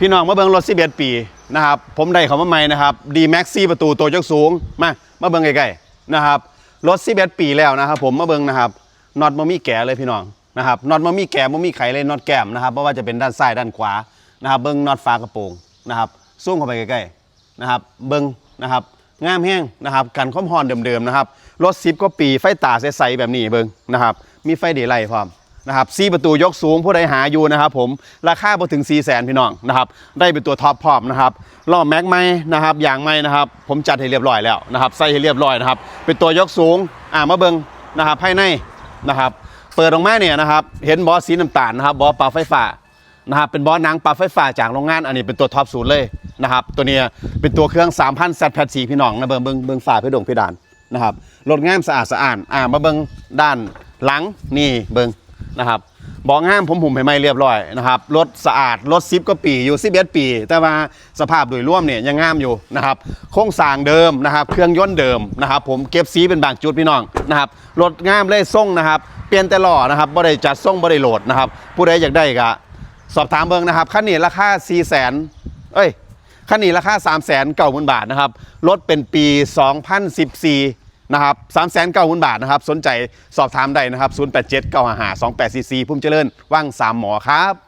พี่น้องมาเบิ่งรถ11ปีนะครับผมได้เขามาใหม่นะครับ D Max 4ประตูตัวยกสูงมามาเบิ่งใกล้ๆนะครับรถ11ปีแล้วนะครับ ผมมาเบิ่งนะครับน็อตบ่มีแก่เลยพี่น้องนะครับน็อตบ่มีแก่บ่มีไขเลยน็อตแก้มนะครับเพราะว่าจะเป็นด้านซ้ายด้านขวานะครับ เบิ่งน็อตฝากระโปรงนะครับซูมเข้าไปใกล้ๆนะครับ เบิ่งนะครับงามแห้งนะครับกันความร้อนเดิมๆนะครับรถ10กว่าปีไฟตาใสๆแบบนี้เบิ่งนะครับ มีไฟเดย์ไลท์พร้อม นะครับซีประตูยกสูงผู้ใดหาอยู่นะครับผมราคาพอถึง 4 0 0แสนพี่น้องนะครับได้เป็นตัวท็อปพร้อมนะครับล้อแม็กไม้นะครับอย่างไม้นะครับผมจัดให้เรียบร้อยแล้วนะครับใส่ให้เรียบร้อยนะครับเป็นตัวยกสูงอ่ามาเบิงนะครับภายในนะครับเปิดออกมาเนี่ยนะครับเห็นบอสสีน้ำตาลนะครับบอสปลั๊บไฟฟ้านะครับเป็นบอสหนังปลั๊บไฟฟ้าจากโรงงานอันนี้เป็นตัวท็อปศูนย์เลยนะครับตัวนี้เป็นตัวเครื่อง 3,000 z แพดสีพี่น้องนะเบิงเบิงเบิงฝาเพดงเพดานนะครับรถงามสะอาดสะอ้านอ่ามาเบิงด้านหลังนี่เบิง นะครับบอกงามผมหุ่มให้ไม่เรียบร้อยนะครับรถสะอาดรถซิปก็ปีอยู่ซิบเอปี แต่ว่าสภาพโดยร่วมเนี่ยยังงามอยู่นะครับโครงสร้างเดิมนะครับ เครื่องยนต์เดิมนะครับ ผมเก็บสีเป็นบางจุดพี่น้องนะครับรถงามเลยส่งนะครับ เปลี่ยนแต่ล้อนะครับบ่ได้จัดส่งบ่ได้โหลดนะครับ ผู้ใดอยากได้ก็สอบถามเบิ่งนะครับคันนี้ราคา4 0 0 0 0เอ้ยคันนี้ราคา3 9 0 0 0 0บาทนะครับรถเป็นปี 2014 นะครับสามแสนเก้าพันบาทนะครับ สนใจสอบถามได้นะครับศูนย์แปดเจ็ดเก้าห้าสองแปดสี่สี่พุ่มเจริญว่างสามหมอครับ